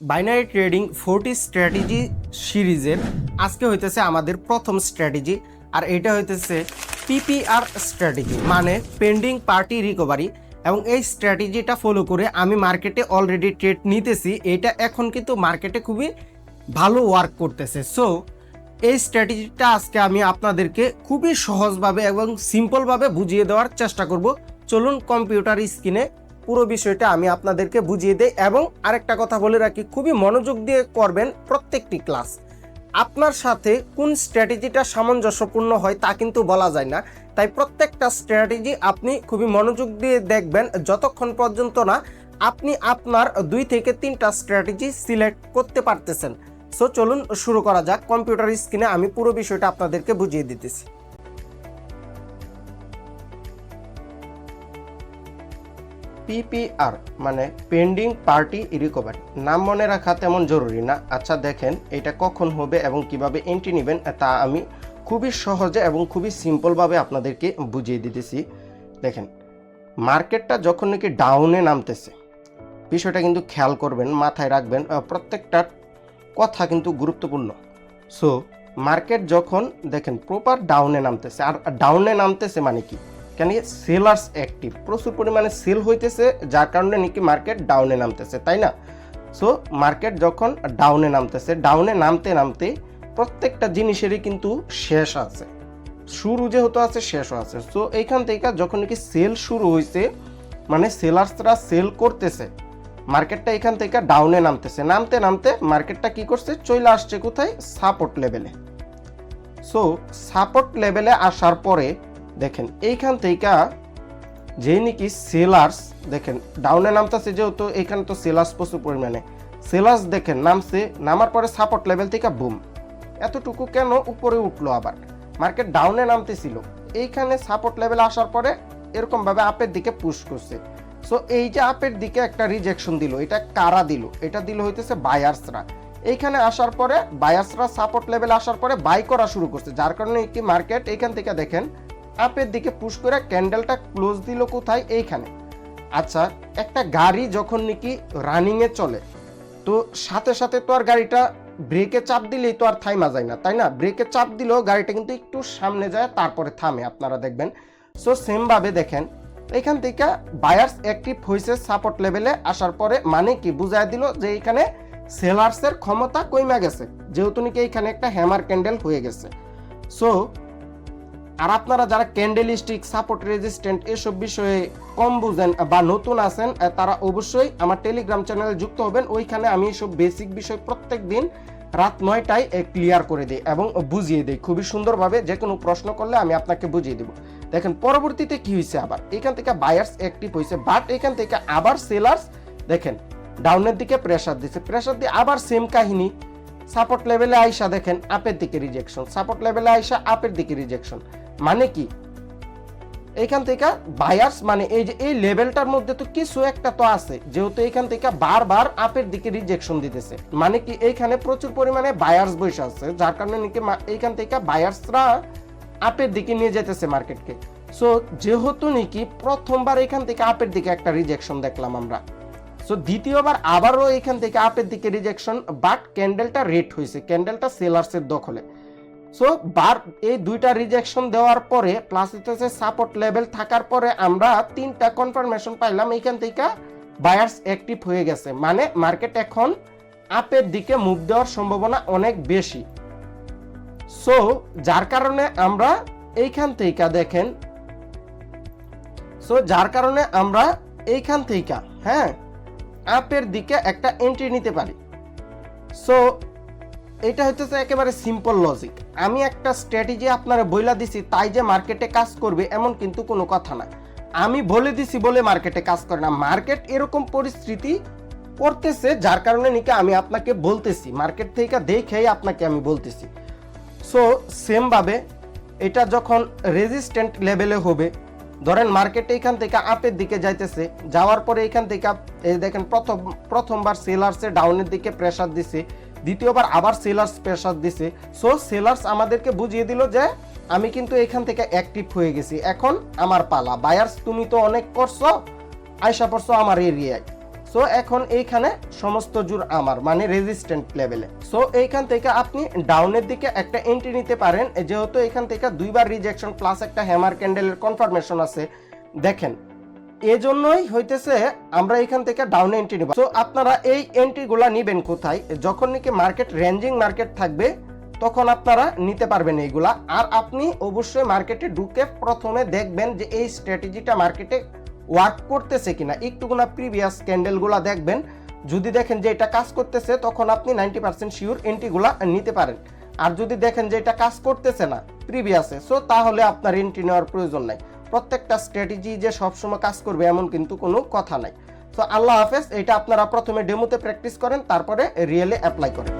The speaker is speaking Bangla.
বাইনারি ট্রেডিং ফোরটি স্ট্র্যাটেজি সিরিজের আজকে হইতেছে আমাদের প্রথম স্ট্র্যাটেজি আর এটা হইতেছে পিপিআর স্ট্র্যাটেজি মানে পেন্ডিং পার্টি রিকভারি এবং এই স্ট্র্যাটেজিটা ফলো করে আমি মার্কেটে অলরেডি ট্রেড নিতেছি। এটা এখন কিন্তু মার্কেটে খুবই ভালো ওয়ার্ক করতেছে। সো এই স্ট্র্যাটেজিটা আজকে আমি আপনাদেরকে খুবই সহজভাবে এবং সিম্পলভাবে বুঝিয়ে দেওয়ার চেষ্টা করব। চলুন কম্পিউটার স্ক্রিনে পুরো বিষয়টা আমি আপনাদেরকে বুঝিয়ে দেই এবং আরেকটা কথা বলে রাখি, খুবই মনোযোগ দিয়ে করবেন প্রত্যেকটি ক্লাস। আপনার সাথে কোন স্ট্র্যাটেজিটা সামঞ্জস্যপূর্ণ হয় তা কিন্তু বলা যায় না। তাই প্রত্যেকটা স্ট্র্যাটেজি আপনি খুবই মনোযোগ দিয়ে দেখবেন, যতক্ষণ পর্যন্ত না আপনি আপনার দুই থেকে তিনটা স্ট্র্যাটেজি সিলেক্ট করতে পারতেছেন। সো চলুন শুরু করা যাক। কম্পিউটার স্ক্রিনে আমি পুরো বিষয়টা আপনাদেরকে বুঝিয়ে দিতেছি। পিপিআর মানে পেন্ডিং পার্টি রিকভারি নাম মনে রাখা তেমন জরুরি না। আচ্ছা দেখেন এটা কখন হবে এবং কীভাবে এন্ট্রি নেবেন তা আমি খুবই সহজে এবং খুবই সিম্পলভাবে আপনাদেরকে বুঝিয়ে দিতেছি। দেখেন মার্কেটটা যখন নাকি ডাউনে নামতেছে বিষয়টা কিন্তু খেয়াল করবেন মাথায় রাখবেন আহ, প্রত্যেকটা কথা কিন্তু গুরুত্বপূর্ণ। সো মার্কেট যখন দেখেন প্রপার ডাউনে নামতেছে আর ডাউনে নামতেছে মানে কি? কেন সেলার্স অ্যাক্টিভ প্রচুর পরিমাণে সেল হইতেছে, যার কারণে নাকি মার্কেট ডাউনে নামতেছে, তাই না? সো মার্কেট যখন ডাউনে নামতেছে ডাউনে নামতে নামতে প্রত্যেকটা জিনিসেরই কিন্তু শেষ আছে। শুরু যেহেতু আছে, শেষও আছে। সো এইখান থেকে যখন নাকি সেল শুরু হয়েছে মানে সেলার্সরা সেল করতেছে মার্কেটটা এখান থেকে ডাউনে নামতেছে। নামতে নামতে মার্কেটটা কি করছে? চলে আসছে কোথায়? সাপোর্ট লেভেলে সো সাপোর্ট লেভেলে আসার পরে দেখেন, এইখান থেকে যে নাকি সেলার্স, দেখেন ডাউনে নামতেছে যেহেতু এখানে তো সেলার্স প্রচুর পরিমাণে। সেলার্স দেখেন, নামছে, নামার পরে সাপোর্ট লেভেল থেকে বুম এতটুকু কেন উপরে উঠল আবার? মার্কেট ডাউনে নামতেছিল। এইখানে সাপোর্ট লেভেল আসার পরে এরকমভাবে আপের দিকে পুশ করছে। সো এই যে আপের দিকে একটা রিজেকশন দিল, এটা কারা দিল? এটা দিল হইতেছে বায়ার্সরা এইখানে আসার পরে বায়ার্সরা সাপোর্ট লেভেল আসার পরে বাই করা শুরু করছে, যার কারণে কি মার্কেট এইখান থেকে দেখেন আপের দিকে পুশ করে ক্যান্ডেলটা ক্লোজ দিল কোথায়? এইখানে। আচ্ছা একটা গাড়ি যখন নাকি রানিংয়ে চলে, তো সাথে সাথে তো আর গাড়িটা ব্রেকে চাপ দিলেই তো আর থাইমা যায় না, তাই না? ব্রেকে চাপ দিলেও গাড়িটা কিন্তু একটু সামনে যায়, তারপরে থামে, আপনারা দেখবেন। সো সেমভাবে দেখেন, এখান থেকে বায়ার্স অ্যাক্টিভ হয়েছে সাপোর্ট লেভেলে আসার পরে মানে কি? বুঝায় দিল যে এখানে সেলার্সের ক্ষমতা কমে গেছে, যেহেতু নাকি এখানে একটা হ্যামার ক্যান্ডেল হয়ে গেছে। সো আর আপনারা যারা ক্যান্ডেলিস্টিক সাপোর্ট রেজিস্ট্যান্ট এসব বিষয়ে কম বুঝেন বা নতুন আছেন তারা অবশ্যই আমার টেলিগ্রাম চ্যানেলে যুক্ত হবেন। ওইখানে আমি এসব বেসিক বিষয় প্রত্যেক দিন রাত নয়টায় ক্লিয়ার করে দিই এবং বুঝিয়ে দিই। খুবই সুন্দরভাবে যে কোনো প্রশ্ন করলে আমি আপনাকে বুঝিয়ে দেবো। দেখেন, পরবর্তীতে কি হয়েছে আবার? এখান থেকে বায়ার্স অ্যাক্টিভ হয়েছে বাট এখান থেকে আবার সেলার্স দেখেন ডাউনের দিকে প্রেসার দিচ্ছে প্রেসার দিয়ে আবার সেম কাহিনী। সাপোর্ট লেভেলে আইসা দেখেন আপের দিকে রিজেকশন সাপোর্ট লেভেলে আইসা আপের দিকে রিজেকশন মানে কি? এখান থেকে বায়ার্স মানে এই যে এই লেভেলটার মধ্যে তো কিছু একটা তো আছে, যেহেতু এখান থেকে বারবার আপের দিকে রিজেকশন দিতেছে। মানে কি এইখানে প্রচুর পরিমাণে বায়ার্স বসে আছে, যার কারণে নাকি এইখান থেকে বায়ার্সরা আপের দিকে নিয়ে যেতেছে মার্কেটকে সো যেহেতু নাকি প্রথমবার এখান থেকে আপের দিকে একটা রিজেকশন দেখলাম আমরা। সো দ্বিতীয়বার আবারও এখান থেকে আপের দিকে রিজেকশন বাট ক্যান্ডেলটা রেট হয়েছে ক্যান্ডেলটা সেলার্সের দখলে। সো বার এই দুইটা রিজেকশন দেওয়ার পরে প্লাস হচ্ছে সাপোর্ট লেভেল থাকার পরে আমরা তিনটা কনফার্মেশন পাইলাম, এইখান থেকে বায়ার্স অ্যাক্টিভ হয়ে গেছে। মানে মার্কেট এখন আপের দিকে মুভ দেওয়ার সম্ভাবনা অনেক বেশি। সো যার কারণে আমরা এইখান থেকে দেখেন সো যার কারণে আমরা এইখান থেকে হ্যাঁ আপের দিকে একটা এন্ট্রি নিতে পারি। সো এটা হচ্ছে একেবারে সিম্পল লজিক আমি একটা স্ট্র্যাটেজি আপনারা বইলা দিছি, তাই যে মার্কেটে কাজ করবে এমন কিন্তু কোনো কথা না। আমি বলে দিছি বলে মার্কেটে কাজ করে না। মার্কেট এরকম পরিস্থিতি করতেছে, যার কারণে নাকি আমি আপনাকে বলতেছি। মার্কেট থেকে দেখেই আপনাকে আমি বলতেছি। সো সেমভাবে এটা যখন রেজিস্ট্যান্ট লেভেলে হবে, ধরেন মার্কেটে এখান থেকে আপের দিকে যাইতেছে, যাওয়ার পরে এখান থেকে দেখেন প্রথম, প্রথমবার সেলার্সে ডাউনের দিকে প্রেসার দিছে। দ্বিতীয়বার আবার সেলার্স প্রেসার দিছে। সো সেলার্স আমাদেরকে বুঝিয়ে দিল যে, আমি কিন্তু এখান থেকে অ্যাক্টিভ হয়ে গেছি। এখন আমার পালা। বায়ার্স তুমি তো অনেক করছ, আয়সা পড়ছো আমার এরিয়ায় সো এখন এইখানে সমস্ত জুর আমার মানে রেজিস্ট্যান্ট লেভেলে সো এইখান থেকে আপনি ডাউনের দিকে একটা এন্ট্রি নিতে পারেন। যেহেতু এখান থেকে দুইবার রিজেকশন প্লাস একটা হ্যামার ক্যান্ডেলের কনফার্মেশন আছে। দেখেন এজন্যই হইতেছে আমরা এখান থেকে ডাউনে এন্ট্রি নিব। সো আপনারা এই এন্ট্রিগুলা নিবেন কোথায়? যখন নাকি মার্কেট রেঞ্জিং মার্কেট থাকবে, তখন আপনারা নিতে পারবেন এইগুলা। আর আপনি অবশ্যই মার্কেটে ঢুকে প্রথমে দেখবেন যে এই স্ট্র্যাটেজিটা মার্কেটে ওয়ার্ক করতেছে কিনা। একটুকুনা প্রিভিয়াস ক্যান্ডেলগুলা দেখবেন। যদি দেখেন যে এটা কাজ করতেছে, তখন আপনি নাইনটি পার্সেন্ট শিওর এন্ট্রিগুলা নিতে পারেন। আর যদি দেখেন যে এটা কাজ করতেছে না প্রিভিয়াসে সো তাহলে আপনার এন্ট্রি নেওয়ার প্রয়োজন নাই। প্রত্যেকটা স্ট্র্যাটেজি যে সবসময় কাজ করবে এমন কিন্তু কোনো কথা নাই। তো আল্লাহ হাফেজ, এটা আপনারা প্রথমে ডেমোতে প্র্যাকটিস করেন, তারপরে রিয়েলে অ্যাপ্লাই করেন।